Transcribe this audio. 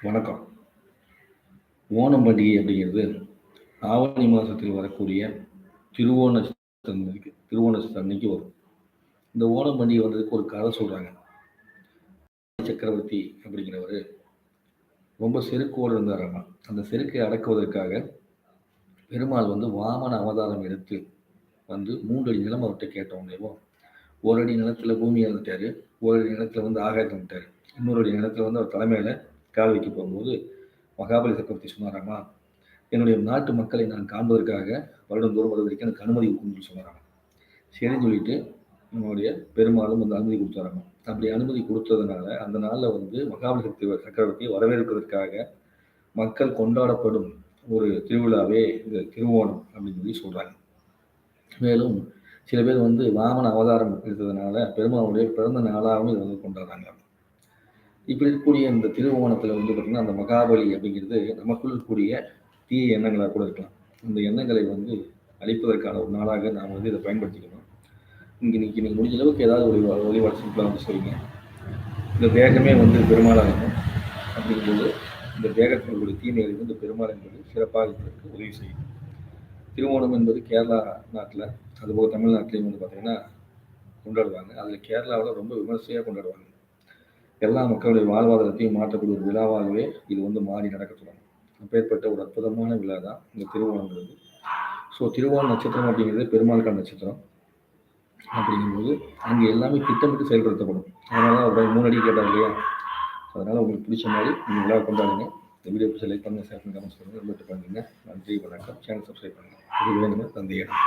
வணக்கம். ஓணம் பண்டிகை அப்படிங்கிறது ஆவணி மாதத்தில் வரக்கூடிய திருவோண அன்னைக்கு திருவோண அன்னைக்கு வரும். இந்த ஓணம் பண்டிகை வந்ததுக்கு ஒரு கதை சொல்கிறாங்க சக்கரவர்த்தி அப்படிங்கிறவர் ரொம்ப செருக்கோடு இருந்தாராமா அந்த செருக்கை அடக்குவதற்காக பெருமாள் வந்து வாமன அவதாரம் எடுத்து வந்து மூன்று அடி நிலம் அவர்கிட்ட கேட்டோன்னேவும் ஒரு அடி நிலத்தில் பூமி இருந்துட்டார் ஒரு அடி நிலத்தில் வந்து ஆகாயத்தில் வந்துட்டார் இன்னொரு அடி நிலத்தில் வந்து அவர் தலைமையில் காவிரிக்கு போகும்போது மகாபலி சக்கரவர்த்தி சொன்னாராமா என்னுடைய நாட்டு மக்களை நான் காண்பதற்காக வருடந்தோறும் வருவதற்கு எனக்கு அனுமதி கொடுக்கணும்னு சொன்னாராமா சரின்னு சொல்லிட்டு நம்மளுடைய பெருமாளும் வந்து அனுமதி கொடுத்தாராமா அப்படி அனுமதி கொடுத்ததுனால அந்த நாளில் வந்து மகாபலி சக்தி சக்கரவர்த்தியை வரவேற்பதற்காக மக்கள் கொண்டாடப்படும் ஒரு திருவிழாவே இந்த திருவோணம் அப்படின்னு சொல்லி சொல்கிறாங்க மேலும் சில பேர் வந்து வாமன அவதாரம் எடுத்ததுனால பெருமாளுடைய பிறந்த நாளாகவும் இதை வந்து கொண்டாடுறாங்க இப்படி இருக்கக்கூடிய இந்த திருவோணத்தில் வந்து பார்த்திங்கன்னா அந்த மகாபலி அப்படிங்கிறது நமக்குள் இருக்கக்கூடிய தீய எண்ணங்களாக கூட இருக்கலாம். அந்த எண்ணங்களை வந்து அழிப்பதற்கான ஒரு நாளாக நாம் வந்து இதை பயன்படுத்திக்கணும். இங்கே இன்னைக்கு நீங்கள் முடிஞ்ச அளவுக்கு ஏதாவது ஒரு வழிபாடு சிம்பிளாக வந்து சொல்லுங்க. இந்த தேகமே வந்து பெருமாளாக இருக்கும் அப்படிங்கும்போது இந்த தேகத்தில் தீமைகள் வந்து பெருமாள் என்பது சிறப்பாக இருப்பதற்கு உதவி செய்யும். திருவோணம் என்பது கேரளா நாட்டில் அதுபோக தமிழ்நாட்டிலையும் வந்து பார்த்திங்கன்னா கொண்டாடுவாங்க. அதில் கேரளாவில் ரொம்ப விமர்சையாக கொண்டாடுவாங்க. எல்லா மக்களுடைய வாழ்வாதாரத்தையும் மாற்றக்கூடிய ஒரு விழாவாகவே இது வந்து மாறி நடக்க தொடங்கும். அப்பேற்பட்ட ஒரு அற்புதமான விழா தான் இந்த திருவோணங்கிறது ஸோ திருவோண நட்சத்திரம் அப்படிங்கிறது பெருமாளுக்கான நட்சத்திரம் அப்படிங்கும்போது அங்கே எல்லாமே திட்டமிட்டு செயல்படுத்தப்படும். அதனால தான் மூணு அடி கேட்டார் இல்லையா? அதனால் உங்களுக்கு பிடிச்ச மாதிரி நீங்கள் விழா கொண்டாடுங்க. இந்த வீடியோ செலக்ட் பண்ணுங்கள் ஷேர் பண்ணி கமெண்ட்ஸ் பண்ணுங்கள் ரொம்ப பண்ணுங்க நன்றி வணக்கம். சேனல் சப்ஸ்கிரைப் பண்ணுங்கள் இது வேணுங்க தந்தையிடம்